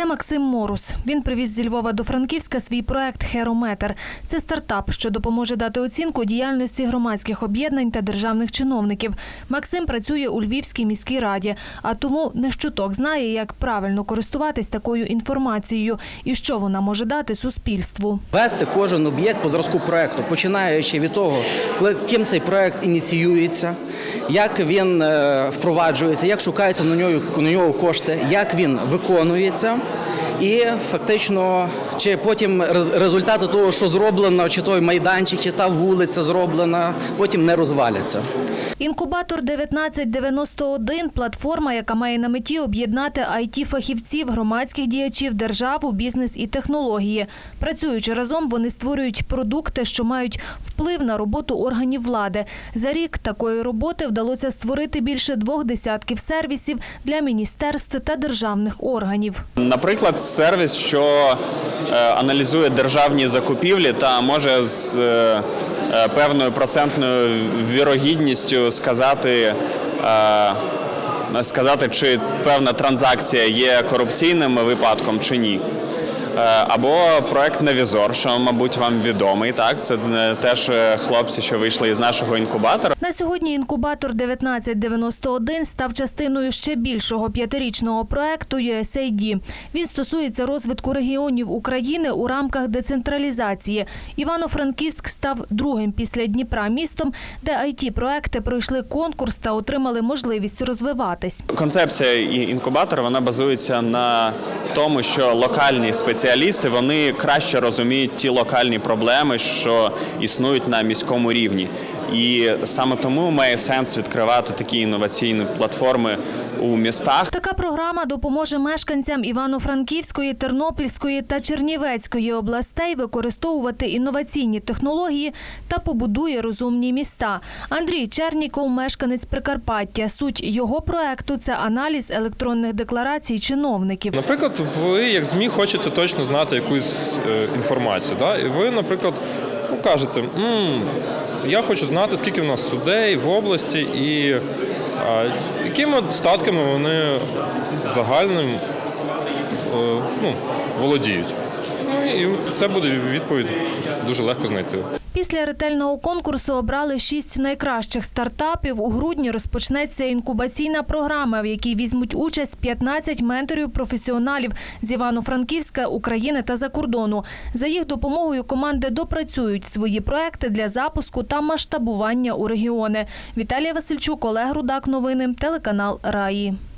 Це Максим Морус. Він привіз зі Львова до Франківська свій проект Херометр. Це стартап, що допоможе дати оцінку діяльності громадських об'єднань та державних чиновників. Максим працює у Львівській міській раді, а тому не щуток знає, як правильно користуватись такою інформацією і що вона може дати суспільству. Вести кожен об'єкт по зразку проекту, починаючи від того, ким цей проект ініціюється, як він е, впроваджується, як шукаються на нього, на нього кошти, як він виконується. І фактично, чи потім результати того, що зроблено, чи той майданчик, чи та вулиця зроблена, потім не розваляться. Інкубатор 1991 – платформа, яка має на меті об'єднати IT-фахівців, громадських діячів, державу, бізнес і технології. Працюючи разом, вони створюють продукти, що мають вплив на роботу органів влади. За рік такої роботи вдалося створити більше двох десятків сервісів для міністерств та державних органів. Наприклад, сервіс, що е, аналізує державні закупівлі та може з е, певною процентною вірогідністю сказати. е, Сказати, чи певна транзакція є корупційним випадком чи ні. Е, Або проект Навізор, що, мабуть, вам відомий. Так, це е, теж е, хлопці, що вийшли із нашого інкубатора. На сьогодні інкубатор 1991 став частиною ще більшого п'ятирічного проекту USAID. Він стосується розвитку регіонів України у рамках децентралізації. Івано-Франківськ став другим після Дніпра містом, де it проекти пройшли конкурс та отримали можливість розвиватись. Концепція і- інкубатора вона базується на тому, що локальні спеціалісти вони краще розуміють ті локальні проблеми, що існують на міському рівні. І саме тому має сенс відкривати такі інноваційні платформи у містах. Така програма допоможе мешканцям Івано-Франківської, Тернопільської та Чернівецької областей використовувати інноваційні технології та побудує розумні міста. Андрій Черніков, мешканець Прикарпаття. Суть його проекту це аналіз електронних декларацій чиновників. Наприклад, ви як ЗМІ хочете точно знати якусь е, інформацію. Да? І ви, наприклад, ну, кажете, «М, я хочу знати, скільки в нас судей в області і а, якими статками вони загальним е, ну, володіють. Ну і це буде відповідь дуже легко знайти. Після ретельного конкурсу обрали шість найкращих стартапів. У грудні розпочнеться інкубаційна програма, в якій візьмуть участь 15 менторів-професіоналів з Івано-Франківська, України та за кордону. За їх допомогою команди допрацюють свої проекти для запуску та масштабування у регіони. Віталія Васильчук, Олег Рудак. Новини, телеканал Раї.